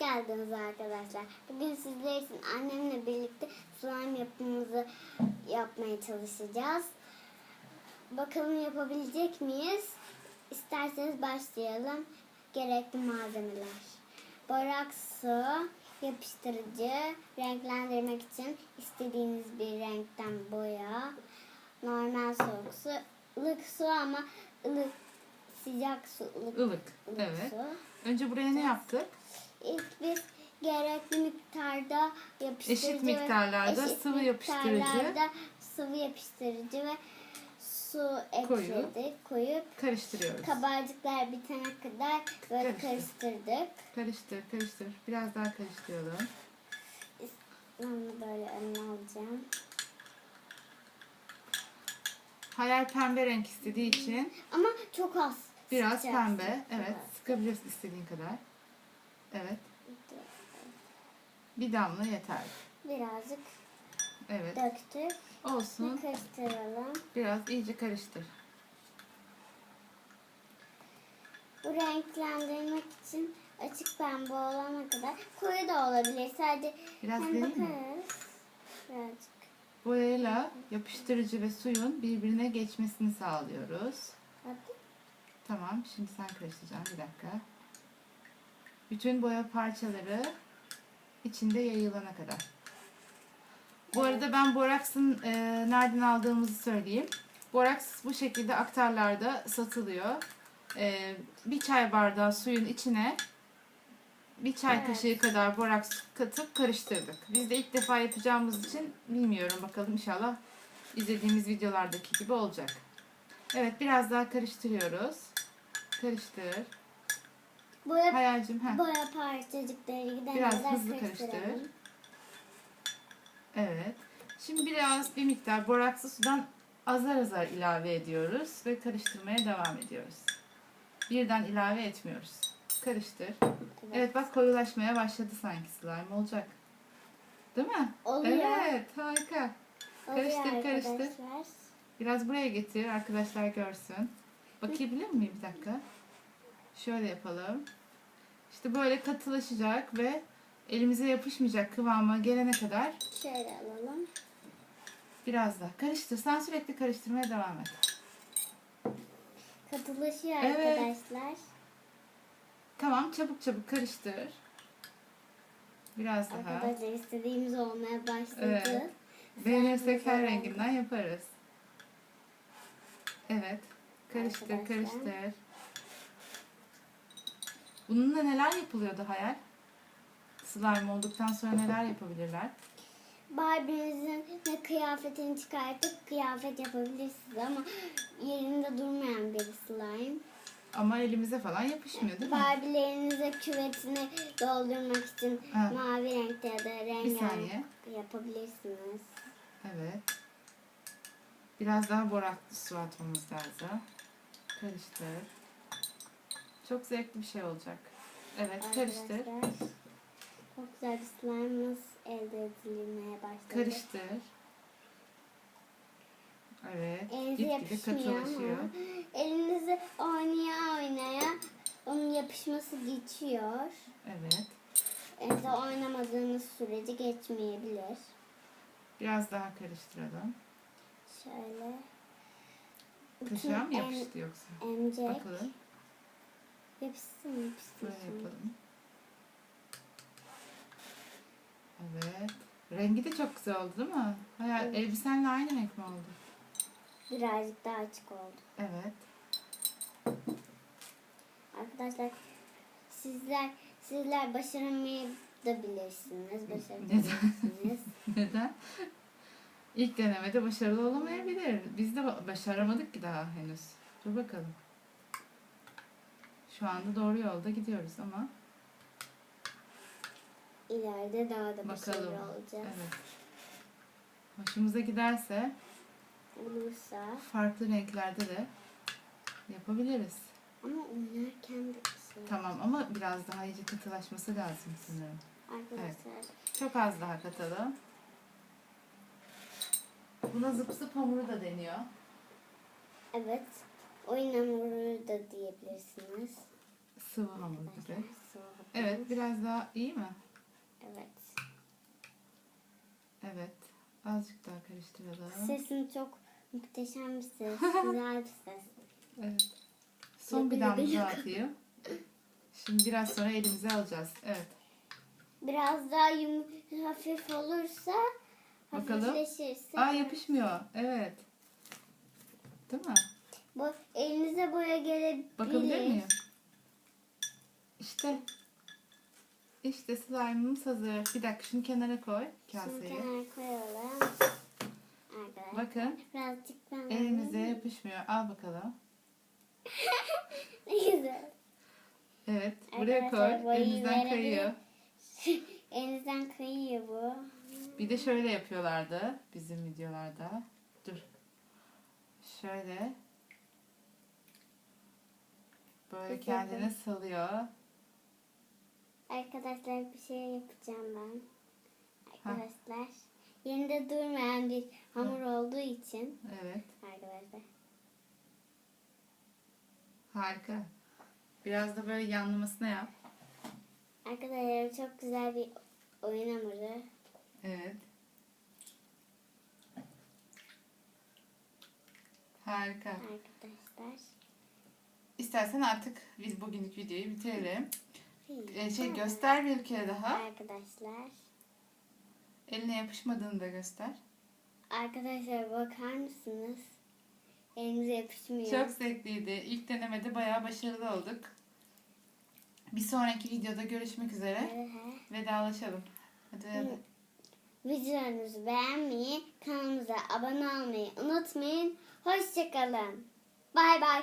geldiniz arkadaşlar. Bugün sizler için annemle birlikte slime yapımımızı yapmaya çalışacağız. Bakalım yapabilecek miyiz? İsterseniz başlayalım. Gerekli malzemeler. Borak su, yapıştırıcı, renklendirmek için istediğiniz bir renkten boya, normal soğuk su, ılık su ama ılık sıcak su, ılık, Ilık. ılık Evet. su. Önce buraya ne yaptık? İlk biz gerekli miktarda yapıştırıcı Eşit miktarlarda eşit sıvı yapıştırıcı. miktarlarda sıvı yapıştırıcı ve su Koyup, ekledik. Koyup Karıştırıyoruz. kabarcıklar bitene kadar böyle Karıştır. karıştırdık. Karıştır, karıştır. Biraz daha karıştıralım. Ben böyle önüne alacağım. Hayal pembe renk istediği için Ama çok az. biraz sıkacağız. pembe. Evet, sıkabilirsin istediğin kadar. Evet, bir damla yeter. Birazcık Evet, döktük. olsun. Ve karıştıralım. Biraz iyice karıştır. Bu renklendirmek için açık pembe olana kadar koyu da olabilir. Sadece Biraz mi? bakarız. Birazcık. Boyayla yapıştırıcı ve suyun birbirine geçmesini sağlıyoruz. Hadi. Tamam, şimdi sen karıştıracaksın. Bir dakika. Bütün boya parçaları içinde yayılana kadar. Bu arada ben boraksın e, nereden aldığımızı söyleyeyim. Boraks bu şekilde aktarlarda satılıyor. E, bir çay bardağı suyun içine bir çay Evet. kaşığı kadar boraks katıp karıştırdık. Biz de ilk defa yapacağımız için bilmiyorum bakalım inşallah izlediğimiz videolardaki gibi olacak. Evet biraz daha karıştırıyoruz. Karıştır. Boya, Hayalcim. Heh. boya parçacıkları gidene Biraz kadar hızlı karıştır. Evet. Şimdi biraz bir miktar borakslı sudan azar azar ilave ediyoruz ve karıştırmaya devam ediyoruz. Birden ilave etmiyoruz. Karıştır. Evet bak koyulaşmaya başladı sanki slime olacak. Değil mi? Oluyor. Evet harika. Oluyor Karıştır, karıştır. arkadaşlar. Biraz buraya getir arkadaşlar görsün. Bakabilir miyim bir dakika? Şöyle yapalım. İşte böyle katılaşacak ve elimize yapışmayacak kıvama gelene kadar Şöyle alalım. biraz daha karıştır. Sen sürekli karıştırmaya devam et. Katılaşıyor Evet. arkadaşlar. Tamam çabuk çabuk karıştır. Biraz daha. Arkadaşlar istediğimiz olmaya başladı. Evet. Beğenirsek her renginden yaparız. Evet. Karıştır Arkadaşlar. karıştır. Bununla neler yapılıyordu hayal? Slime olduktan sonra neler yapabilirler? Barbie'nizin ne kıyafetini çıkartıp kıyafet yapabilirsiniz ama yerinde durmayan bir slime. Ama elimize falan yapışmıyor değil mi? Barbie'lerinize küvetini doldurmak için Ha. mavi renkte ya da Bir rengarenk saniye. yapabilirsiniz. Evet. Biraz daha boraklı su atmamız lazım. Karıştır. Çok zevkli bir şey olacak. Evet karıştır. Arkadaşlar, Çok güzel bir slime'ımız elde edilmeye başladı. Karıştır. Evet. Elinize Gitgide yapışmıyor katılaşıyor. ama elinize oynaya oynaya onun yapışması geçiyor. Evet. Evde oynamadığınız sürece geçmeyebilir. Biraz daha karıştıralım. Şöyle. Kaşığa mı yapıştı yoksa? Emecek. Bakalım. Yapışsın yapışsın. Böyle yapalım. Evet. Rengi de çok güzel oldu değil mi? Hayal, Evet. elbisenle aynı renk mi oldu? Birazcık daha açık oldu. Evet. Arkadaşlar sizler sizler başaramayabilirsiniz. Başarabilirsiniz. Neden? İlk denemede başarılı olamayabilir. Biz de ba- başaramadık ki daha henüz. Dur bakalım. Şu anda doğru yolda gidiyoruz ama İleride daha da başarılı bakalım. olacağız. Evet. Hoşumuza giderse Olursa farklı renklerde de yapabiliriz. ama oynarken de şey. Tamam ama biraz daha iyice katılaşması lazım sanırım. Arkadaşlar Çok az daha katalım. Buna zıp zıp hamuru da deniyor. evet oyun hamuru da diyebilirsiniz. Arkadaşlar, sıvı. Evet biraz daha iyi mi? Evet. Evet. Azıcık daha karıştıralım. Sesin çok muhteşem bir ses. Güzel bir ses. Evet. Son bir damla atayım. Şimdi biraz sonra elimize alacağız. Evet. Biraz daha yum hafif olursa Bakalım. Aa yapışmıyor. Evet. Değil mi? Bu elinize boya gelebilir. Bakabilir miyim? İşte. İşte slime'ımız hazır. Bir dakika şunu kenara koy. Kaseye. kenara koyalım. Arkadaşlar. Bakın. Birazcık ben Elimize yapışmıyor. Al bakalım. Ne güzel. Evet. Buraya Arkadaşlar, koy. Elimizden verebilir- kayıyor. Elinizden kayıyor bu. Bir de şöyle yapıyorlardı bizim videolarda. Dur. Şöyle. Böyle dur, kendini salıyor. Arkadaşlar bir şey yapacağım ben. Arkadaşlar. Yerinde durmayan bir hamur olduğu için Evet. arkadaşlar. Harika. Biraz da böyle yanlamasına yap. Arkadaşlar çok güzel bir oyun hamuru. Evet. Harika. Arkadaşlar. İstersen artık biz bugünlük videoyu bitirelim. Ee, şey göster bir kere daha. Arkadaşlar. Eline yapışmadığını da göster. Arkadaşlar bakar mısınız? Elimize yapışmıyor. Çok zevkliydi. İlk denemede bayağı başarılı olduk. Bir sonraki videoda görüşmek üzere. Evet. Vedalaşalım. Hadi hadi. Videomuzu beğenmeyi, kanalımıza abone olmayı unutmayın. Hoşçakalın. Bay bay.